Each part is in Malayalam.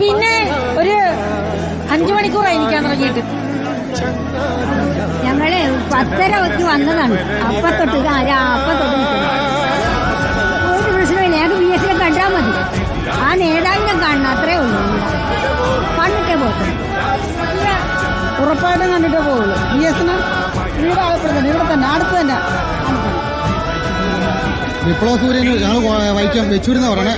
പിന്നെ ഒരു അഞ്ചു മണിക്കൂറായി എനിക്കാൻ തുടങ്ങിയിട്ട്. ഞങ്ങൾ പത്തര വെച്ച് വന്നതാണ്. അപ്പത്തൊട്ട്. ഒരു പ്രശ്നമില്ല ഞങ്ങൾക്ക് ബി എസ് കണ്ടാൽ മതി. ആ നേതാവിനെ കാണണം. അത്രേ ഉള്ളൂ. കണ്ടിട്ടേ പോകത്തുള്ളൂ. ഉറപ്പായിട്ടും കണ്ടിട്ടേ പോകുള്ളൂ ബി എസിന് ഇവിടെ ആകപ്പെടുന്നുണ്ട് ഇവിടെ തന്നെ. അടുത്ത് തന്നെ. വിപ്ലവ സൂര്യൻ ഞങ്ങൾ വൈക്കം വെച്ചൂരെന്ന് പറയണേ.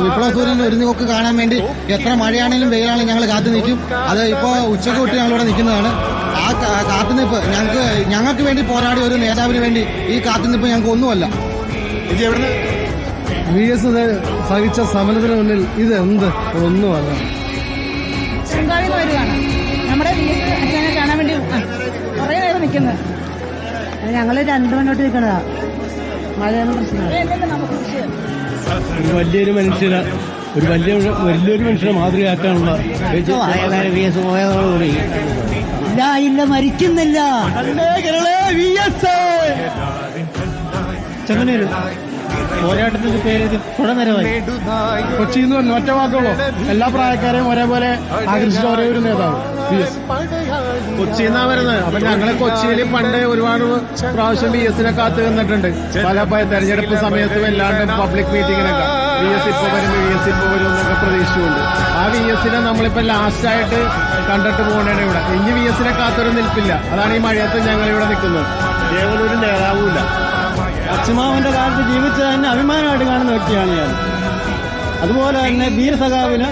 വിപ്ലവ സൂര്യൻ ഒരു നോക്ക് കാണാൻ വേണ്ടി എത്ര മഴയാണെങ്കിലും വെയിലാണെങ്കിലും ഞങ്ങൾ കാത്തു നിൽക്കും. അത് ഇപ്പോൾ ഉച്ചയ്ക്ക് തൊട്ട് ഞങ്ങളിവിടെ നിൽക്കുന്നതാണ്. ആ കാത്തുനിപ്പ് കാത്തുനിൽപ്പ് ഞങ്ങൾക്ക് ഞങ്ങൾക്ക് വേണ്ടി പോരാടിയ ഒരു നേതാവിന് വേണ്ടി ഈ കാത്തുനിൽപ്പ് ഞങ്ങൾക്ക് ഒന്നുമല്ല. വി എസ് സഹിച്ച സമരത്തിന് മുന്നിൽ ഇത് എന്ത് ഒന്നുമല്ല. നമ്മുടെ കാണാൻ വേണ്ടി ആ, കുറേ നേരം നിൽക്കുന്നത് ഞങ്ങൾ രണ്ടു മണിയോട്ട് നിൽക്കണതാ. ഒരു വലിയൊരു മനുഷ്യന് ഒരു വലിയ വലിയൊരു മനുഷ്യനെ മാതൃകയാക്കാനുള്ള പോയതോടുകൂടി. ഇല്ല ഇല്ല മരിക്കുന്നില്ല. ചെങ്ങന്നൂര്. പോരാട്ടത്തിന്റെ പേര് കുറെ കൊച്ചിയിൽ നിന്ന് ഒറ്റ വാക്കുള്ളൂ എല്ലാ പ്രായക്കാരെയും ഒരേപോലെ ആകർഷിച്ച ഒരേ ഒരു നേതാവ്. വി എസ് കൊച്ചി എന്നാ വരുന്നത് അപ്പൊ ഞങ്ങൾ കൊച്ചിയിൽ പണ്ട് ഒരുപാട് പ്രാവശ്യം ബി എസിനെ കാത്തു നിന്നിട്ടുണ്ട്. പല തെരഞ്ഞെടുപ്പ് സമയത്തും എല്ലാണ്ട് പബ്ലിക് മീറ്റിങ്ങിനൊക്കെ ബി എസ് ഇപ്പൊ വരും ബി എസ് ഇപ്പൊ വരും എന്നൊക്കെ പ്രതീക്ഷിച്ചുകൊണ്ട്. ആ വി എസിനെ നമ്മളിപ്പോ ലാസ്റ്റ് ആയിട്ട് കണ്ടിട്ട് പോകണേ ഇവിടെ. ഇനി വി എസിനെ കാത്തൊരു നിൽപ്പില്ല. അതാണ് ഈ മഴയത്ത് ഞങ്ങൾ ഇവിടെ നിൽക്കുന്നത്. കേവലം ഒരു നേതാവുമില്ല. അച്ഛമാവന്റെ കാലത്ത് ജീവിച്ചത് തന്നെ അഭിമാനമായിട്ട് കാണുന്ന വ്യക്തിയാണ് ഞാൻ. അതുപോലെ തന്നെ വീരസഖാവിന്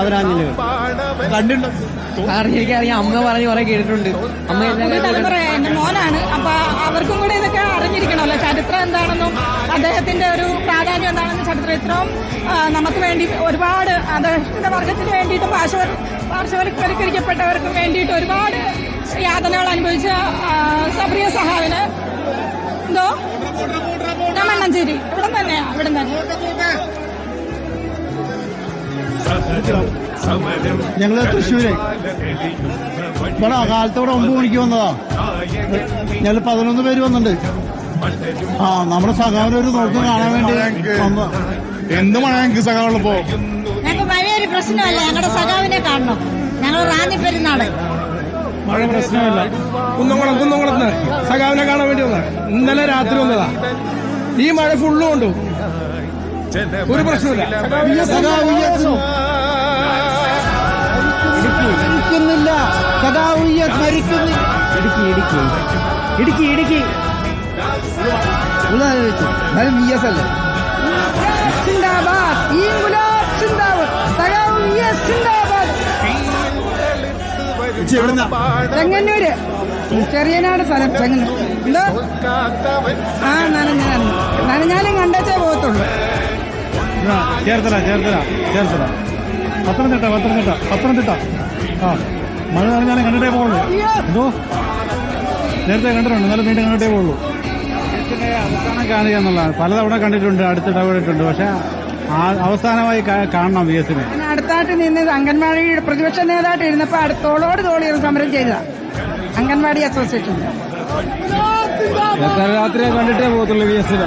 ആദരാഞ്ജലികൾ. കണ്ടിട്ടുണ്ട്. എനിക്കറിയാം അമ്മ പറഞ്ഞ് കുറെ കേട്ടിട്ടുണ്ട്. അമ്മ തലമുറ എന്റെ മോനാണ്. അപ്പൊ അവർക്കും കൂടെ ഇതൊക്കെ അറിഞ്ഞിരിക്കണമല്ലോ ചരിത്രം എന്താണെന്നും അദ്ദേഹത്തിന്റെ ഒരു പ്രാധാന്യം എന്താണെന്നും ചരിത്രം ഇത്രയും നമുക്ക് വേണ്ടി ഒരുപാട് അദ്ദേഹത്തിന്റെ വർഗത്തിന് വേണ്ടിയിട്ട് പാർശ്വ പാർശ്വവൽക്കരിക്കപ്പെട്ടവർക്ക് വേണ്ടിയിട്ട് ഒരുപാട് യാതനകൾ അനുഭവിച്ച സബ്രിയ സഹാവിന് എന്തോ? ഞാൻ മണ്ണഞ്ചേരി. ഇവിടെ തന്നെയാ ഇവിടെ തന്നെ. ഞങ്ങൾ തൃശ്ശൂര്. ഇവിടെ കാലത്തോടെ ഒമ്പത് മണിക്ക് വന്നതാ. ഞങ്ങൾ പതിനൊന്ന് പേര് വന്നിട്ടുണ്ട്. ആ നമ്മുടെ സഖാവിനെ ഒരു നോക്ക് കാണാൻ വേണ്ടി. എന്ത് മഴ ഞങ്ങൾക്ക് സഖാവുള്ളപ്പോ ഞങ്ങൾക്ക് മഴയൊരു പ്രശ്നമല്ല ഞങ്ങളുടെ സഖാവിനെ കാണണം. ഞങ്ങൾ റാന്നി പെരുന്നാൾ. മഴ പ്രശ്നമില്ല. കുന്നംകുളം കുന്നംകുളത്ത് സഖാവിനെ കാണാൻ വേണ്ടി വന്നതാ. ഇന്നലെ രാത്രി വന്നതാ. ഈ മഴ ഫുള്ളും ഉണ്ടോ. ഒരു പ്രശ്നമില്ല. മരിക്കുന്നില്ല. എസ് മരിക്കുന്നില്ല. ഇടുക്കി ഇടുക്കി. ഇടുക്കി ഇടുക്കി. എന്നാലും വി എസ് അല്ലേ? ചെങ്ങന്നൂര്. ചെറിയനാട് സ്ഥലം ചെങ്ങന്നൂർ എന്തോ? ആ നനഞ്ഞ നനഞ്ഞാലും കണ്ടേച്ചേ പോകത്തുള്ളൂ. ചേർത്തല ചേർത്തല ചേർത്തല പത്തനംതിട്ട പത്തനംതിട്ട പത്തനംതിട്ട. ആ മഴ നനഞ്ഞാലും കണ്ടിട്ടേ പോകുള്ളൂ എന്തോ? നേരത്തെ കണ്ടിട്ടുണ്ട് നല്ല വീണ്ടും കണ്ടിട്ടേ പോകുള്ളൂ അവസാനം കാണുക എന്നുള്ളതാണ്. പലതവണ കണ്ടിട്ടുണ്ട് അടുത്തിടപെട്ടിട്ടുണ്ട് പക്ഷെ ആ- അവസാനമായി കാണണം വി എസിനെ. അടുത്തായിട്ട് നിന്ന് അംഗൻവാടിയുടെ പ്രതിപക്ഷ നേതാവായിട്ട് ഇരുന്നപ്പോ അടുത്തോളോട് തോളി സമരം ചെയ്തതാ. അംഗൻവാടി അസോസിയേഷൻ. എത്ര രാത്രി കണ്ടിട്ടേ പോകത്തുള്ളൂ വി എസിനെ.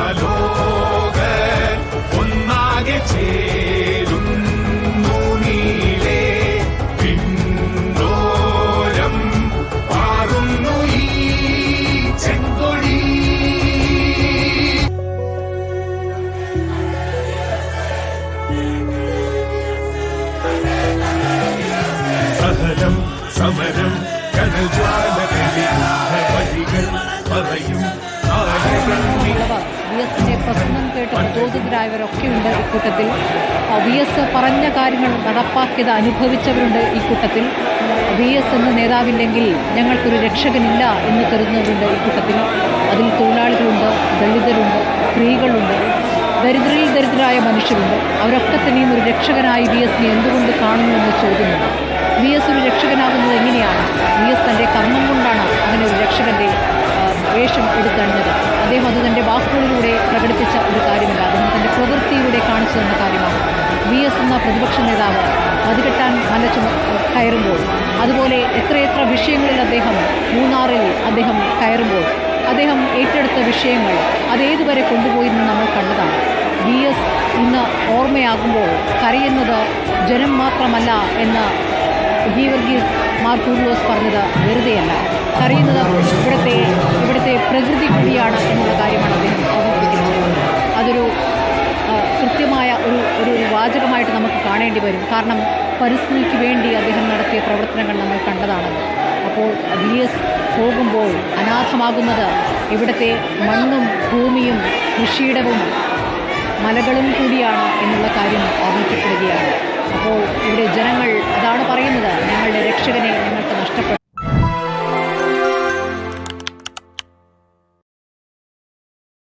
ഞങ്ങളിലൂടെ ഒന്നാകെ ചേരുന്നു നീലേ. പിന്നോരം പാറുന്നു ഈ ചെങ്കൊടി. സഹനം സമരം കനജ്വാലകളിൽ വഴികൾ പറയും. നായകൻ എസിന്റെ പ്രസംഗം കേട്ട് പ്രചോദിതരായവരൊക്കെ ഉണ്ട് ഇക്കൂട്ടത്തിൽ വി എസ് പറഞ്ഞ കാര്യങ്ങൾ നടപ്പാക്കിയത് അനുഭവിച്ചവരുണ്ട് ഈ കൂട്ടത്തിൽ. വി എസ് എന്ന നേതാവില്ലെങ്കിൽ ഞങ്ങൾക്കൊരു രക്ഷകനില്ല എന്ന് കരുതുന്നവരുണ്ട് ഈ കൂട്ടത്തിൽ. അതിൽ തൊഴിലാളികളുണ്ട് ദളിതരുണ്ട് സ്ത്രീകളുണ്ട് ദരിദ്രരിൽ ദരിദ്രരായ മനുഷ്യരുണ്ട്. അവരൊക്കെ തന്നെയും ഒരു രക്ഷകനായി വി എസിനെ എന്തുകൊണ്ട് കാണുന്നു എന്ന് ചോദ്യമുണ്ട്. വി എസ് ഒരു രക്ഷകനാകുന്നത് എങ്ങനെയാണ്? വി എസ് തന്റെ കർമ്മം കൊണ്ടാണ്? അങ്ങനെ ഒരു രക്ഷകന്റെ ആ, വേഷം എടുത്തണിഞ്ഞത് അദ്ദേഹം അത് തന്റെ വാക്കുകളിലൂടെ പ്രകടിപ്പിച്ച ഒരു കാര്യമല്ല. അദ്ദേഹം തന്റെ പ്രവൃത്തിയിലൂടെ കാണിച്ചു തന്ന കാര്യമാണ്. വി എസ് എന്ന പ്രതിപക്ഷ നേതാവ് മതികെട്ടാൻ മല ചുമ കയറുമ്പോൾ അതുപോലെ എത്രയെത്ര വിഷയങ്ങളിൽ അദ്ദേഹം മൂന്നാറിൽ അദ്ദേഹം കയറുമ്പോൾ അദ്ദേഹം ഏറ്റെടുത്ത വിഷയങ്ങൾ അതേതുവരെ കൊണ്ടുപോയിരുന്നു നമ്മൾ കണ്ടതാണ്. വി എസ് ഇന്ന് ഓർമ്മയാകുമ്പോൾ കരയുന്നത് ജനം മാത്രമല്ല എന്ന് ഗീവർഗീസ് മാർ ടൂർലോസ് പറഞ്ഞത് വെറുതെയല്ല. കരയുന്നത് ഇവിടുത്തെ ഇവിടുത്തെ പ്രകൃതി കൂടിയാണ് എന്നുള്ള കാര്യമാണ് അദ്ദേഹം ഓർമ്മിപ്പിക്കുന്നത് അതൊരു കൃത്യമായ ഒരു ഒരു വാചകമായിട്ട് നമുക്ക് കാണേണ്ടി വരും. കാരണം പരിസ്ഥിതിക്ക് വേണ്ടി അദ്ദേഹം നടത്തിയ പ്രവർത്തനങ്ങൾ നമ്മൾ കണ്ടതാണ്. അപ്പോൾ വി എസ് പോകുമ്പോൾ അനാഥമാകുന്നത് ഇവിടുത്തെ മണ്ണും ഭൂമിയും കൃഷിയിടവും മലകളും കൂടിയാണ് എന്നുള്ള കാര്യം ഓർമ്മിക്കപ്പെടുകയാണ് അപ്പോൾ ഇവിടെ ജനങ്ങൾ അതാണ് പറയുന്നത്. ഞങ്ങളുടെ രക്ഷകനെ